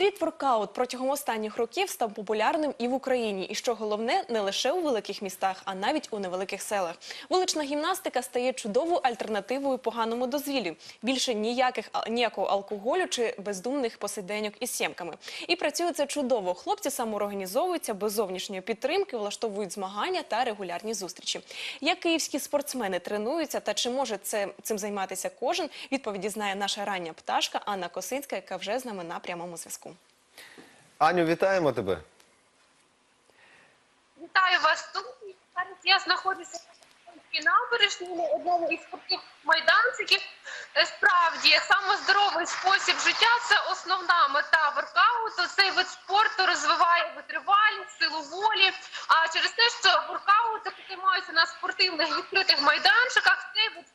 Стріт-воркаут протягом останніх років став популярним і в Україні. І що головне, не лише у великих містах, а навіть у невеликих селах. Вулична гімнастика стає чудовою альтернативою поганому дозвіллю. Більше ніяких ніякого алкоголю чи бездумних посиденьок із сємками. І працює це чудово. Хлопці самоорганізовуються без зовнішньої підтримки, влаштовують змагання та регулярні зустрічі. Як київські спортсмени тренуються та чи може це цим займатися кожен? Відповіді знає наша рання пташка Анна Косинська, яка вже з нами на прямому зв'язку. Аню, вітаємо тебе. Вітаю вас тут. Зараз я знаходжуся на набережній на одному із спортивних майданчиків. Е, Справді, самоздоровий спосіб життя це основна мета воркауту. Цей вид спорту розвиває витривалість, силу волі. А через те, що воркаути займаються на спортивних відкритих майданчиках, цей вид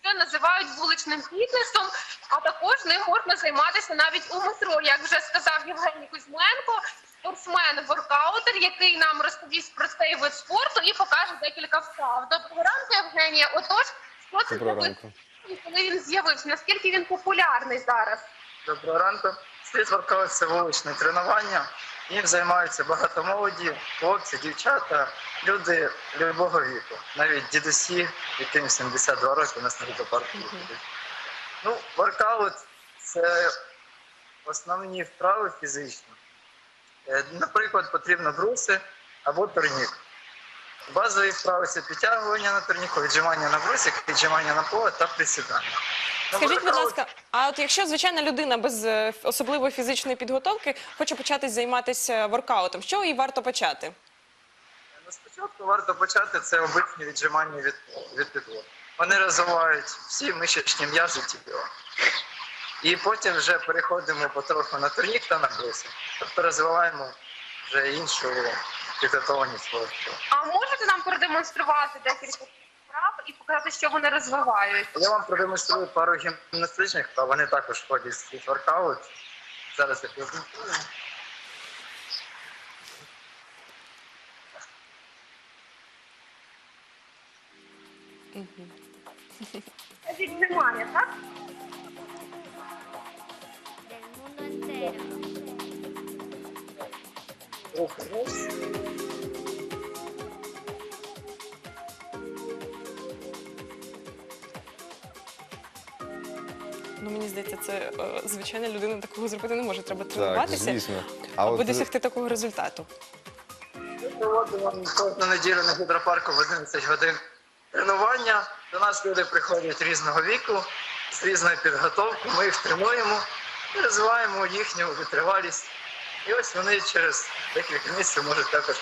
ще називають вуличним фітнесом. А також ним можна займатися навіть у метро, як вже сказав Євгеній Кузьменко спортсмен-воркаутер, який нам розповість про цей вид спорту і покаже декілька вправ. Доброго ранку, Євгенія. Отож, що це ранку. коли він з'явився? Наскільки він популярний зараз? Доброго ранку. Слід воркаут це вуличне тренування. Їм займаються багато молоді, хлопці, дівчата, люди любого віку. Навіть дідусі, яким 72 роки у нас на парку. Ну, воркаут це основні вправи фізичні. Е, Наприклад, потрібно бруси або турнік. Базові вправи це підтягування на турніку, віджимання на брусик, віджимання на поле та присідання. Ну, Скажіть, будь ласка, а от якщо звичайна людина без е, особливої фізичної підготовки хоче почати займатися воркаутом, чого їй варто почати? Ну, спочатку варто почати це обичні віджимання від, від підлоги. Вони розвивають всі мишечні м'язи тіла. І потім вже переходимо потроху на турнік та на бриси. Тобто розвиваємо вже іншу підготовленість. А можете нам продемонструвати декілька вправ і показати, що вони розвивають? Я вам продемонструю пару гімнастичних, а вони також входять в світ воркаут. Зараз я презентую. Віджимання, так? Рух. Ну мені здається, це е, звичайна людина такого зробити не може. Треба тренуватися. А аби от е, досягти такого результату. Ми проводимо кожну неділю на гідропарку в 11 годин тренування. До нас люди приходять різного віку, з різною підготовкою. Ми їх тренуємо і розвиваємо їхню витривалість. І ось вони через декілька місяців можуть також.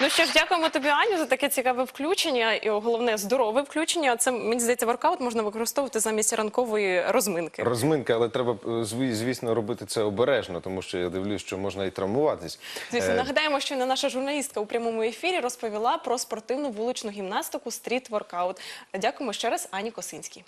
Ну що ж, дякуємо тобі, Аню, за таке цікаве включення, і головне здорове включення. Це мені здається, воркаут можна використовувати замість ранкової розминки. розминка, але треба, е, звісно, робити це обережно, тому що я дивлюсь, що можна і травмуватись. Звісно, Е, нагадаємо, що наша журналістка у прямому ефірі розповіла про спортивну вуличну гімнастику стріт воркаут. Дякуємо ще раз Ані Косинській.